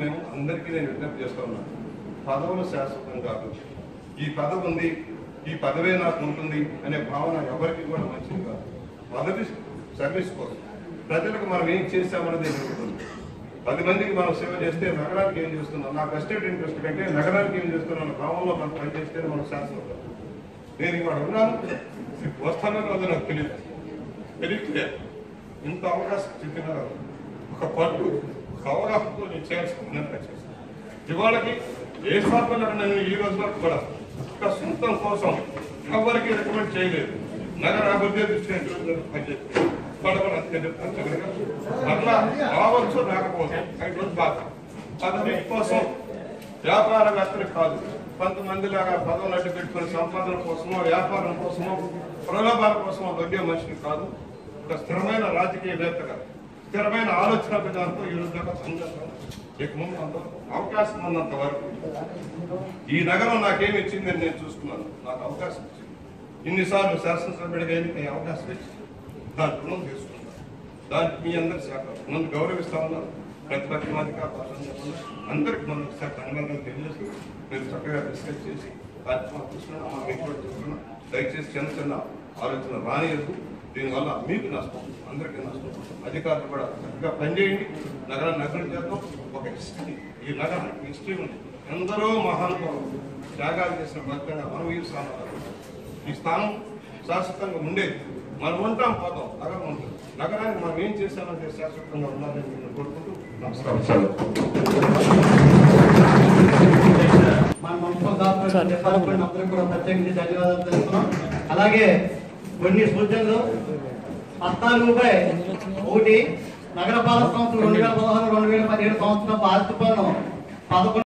మేము అందరికీ నేను విజ్ఞప్తి చేస్తా ఉన్నాను పదవులు శాశ్వతం కాదు. ఈ పదవి ఉంది ఈ పదవే నాకు ఉంటుంది అనే భావన ఎవరికి కూడా మంచిది కాదు. పదవి సర్వీస్ కోసం. ప్రజలకు మనం ఏం చేశామన్నది జరుగుతుంది పది మందికి మనం సేవ చేస్తే నగరానికి ఏం చేస్తున్నాం? నా బెస్టెడ్ ఇంట్రెస్ట్ కంటే నగరానికి ఏం చేస్తున్నాం భావంలో మనం పనిచేస్తే మనం శాశ్వతం. నేను ఇక్కడ ఉన్నాను. వస్తానన్న రోజు నాకు తెలియదు. తెలియట్లేదు. ఇంత అవకాశం చెప్పిన ఒక పట్టు ఒక నేను చేయాల్సుకున్నంత చేశాను. ఇవాళకి ఏ స్వార్థంలో నేను ఈ రోజు వరకు కూడా ఒక సొంతం కోసం ఎవరికి రికమెండ్ చేయలేదు. నగర అభివృద్ధి దృష్టి పనిచేస్తుంది పడవలు అంతే చెప్తాను అట్లా రావచ్చు రాకపోవచ్చు. ఐ డోంట్ బాధ. పదవి కోసం వ్యాపారవేత్తలు కాదు. కొంతమంది లాగా పదవులు అడ్డు పెట్టుకుని సంపాదన కోసమో వ్యాపారం కోసమో ప్రలోభాల కోసమో దొంగే మనిషిని కాదు. ఒక స్థిరమైన రాజకీయవేత్తగా స్థిరమైన ఆలోచన విధానంతో ఈ రోజు దాకా పనిచేస్తాను ఇక ముందు అంత అవకాశం ఉన్నంత వరకు. ఈ నగరం నాకేమి ఇచ్చిందని నేను చూసుకున్నాను నాకు అవకాశం ఇచ్చింది. ఇన్నిసార్లు శాసనసభ్యుడిగా ఎన్నిక అవకాశం ఇచ్చింది. దాని రుణం తీసుకున్నాను. దానికి మీ అందరి శాఖ నన్ను గౌరవిస్తా ఉన్నారు. ప్రతిపక్షమాధిక అందరికి మనం ఒకసారి ధన్యవాదాలు తెలియజేసి మీరు చక్కగా డిస్కస్ చేసి కార్యక్రమాలు తీసుకున్నాను. మా మీకు దయచేసి చిన్న చిన్న ఆలోచన రానియద్దు. దీనివల్ల మీకు నష్టం అందరికీ నష్టం. అధికారులు కూడా చక్కగా పనిచేయండి నగరాన్ని అభివృద్ధి చేద్దాం. ఒక హిస్టరీ ఈ నగరానికి హిస్టరీ ఉంది. ఎందరో మహానుభావులు త్యాగాలు చేసిన ఫలితంగా మనం ఈ స్థానం ఈ స్థానం శాశ్వతంగా ఉండేది. మనం ఉంటాం పోతాం. నగరం ఉంటుంది. నగరానికి మనం ఏం చేశామంటే శాశ్వతంగా ఉండాలని నేను కోరుకుంటూ నమస్కారం. మన మున్సిపల్ కార్పొరేషన్ డిపార్ట్మెంట్ అందరికీ కూడా ప్రత్యేకించి ధన్యవాదాలు తెలుపుతున్నాం. అలాగే కొన్ని సూచనలు. పద్నాలుగు పద్నాలుగుపై ఒకటి నగరపాలక సంస్థ రెండు వేల పదహారు రెండు వేల పదిహేడు సంవత్సరం బాధ్యతను పదకొండు